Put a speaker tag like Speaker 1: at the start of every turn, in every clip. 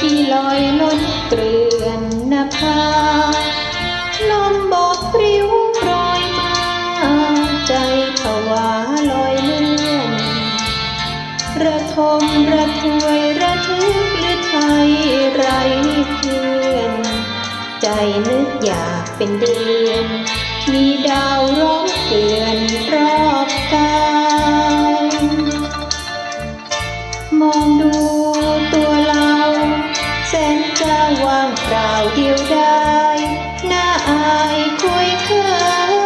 Speaker 1: ที่ลอยล้นเกลื่อนนภาลมบกปริ้วโปรยมา ใจผวาลอยเลื่อน ระทมระทวยระทึกหรือไทยไรเพื่อน ใจนึกอยากเป็นเดือน มีดาวร้องเตือนรอบ ว่างเปล่าเดียวดายน่าอายคุยเขิ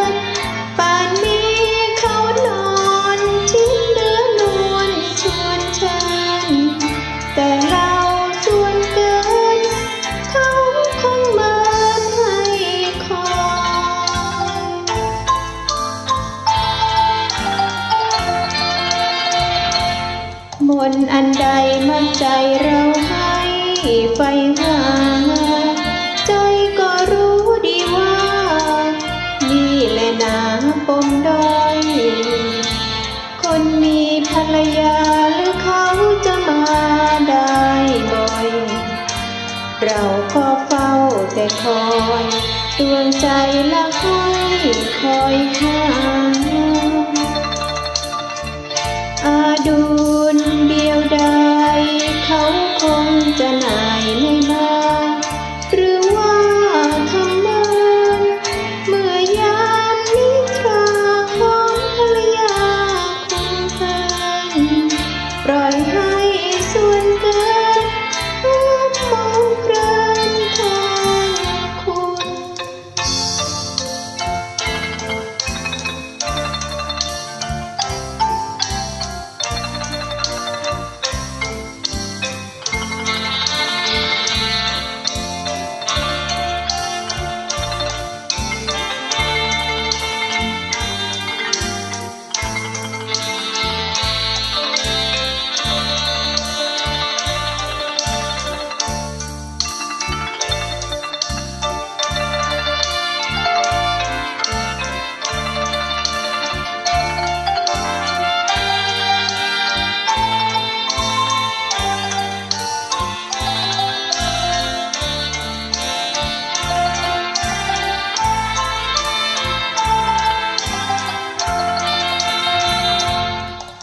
Speaker 1: นป่านนี้เขานอนชิ้นเนื้อนวลชวนฉัน แต่เราส่วนเกิน เขาคงมาให้คอยมนอันใดมันใจเราให้ ไฟหา ใจก็รู้ดีว่า นี่แหละนาปมด้อย คนมีภรรยาหรือเขาจะมาได้บ่อย เราก็เฝ้าแต่คอยดวงใจละห้อ คงจะนายไม่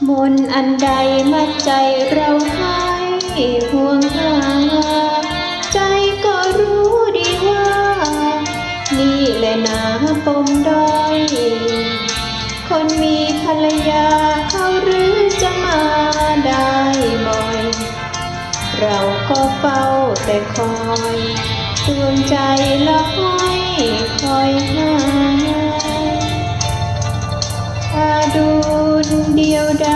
Speaker 1: มนอันใดมัดใจเราให้ห่วงหาใจก็รู้ดีว่า นี่แหละนาปมด้อยคนมีภรรยาเขาหรือจะมาได้บ่อย เราก็เฝ้าแต่คอยดวงใจละห้อย video down.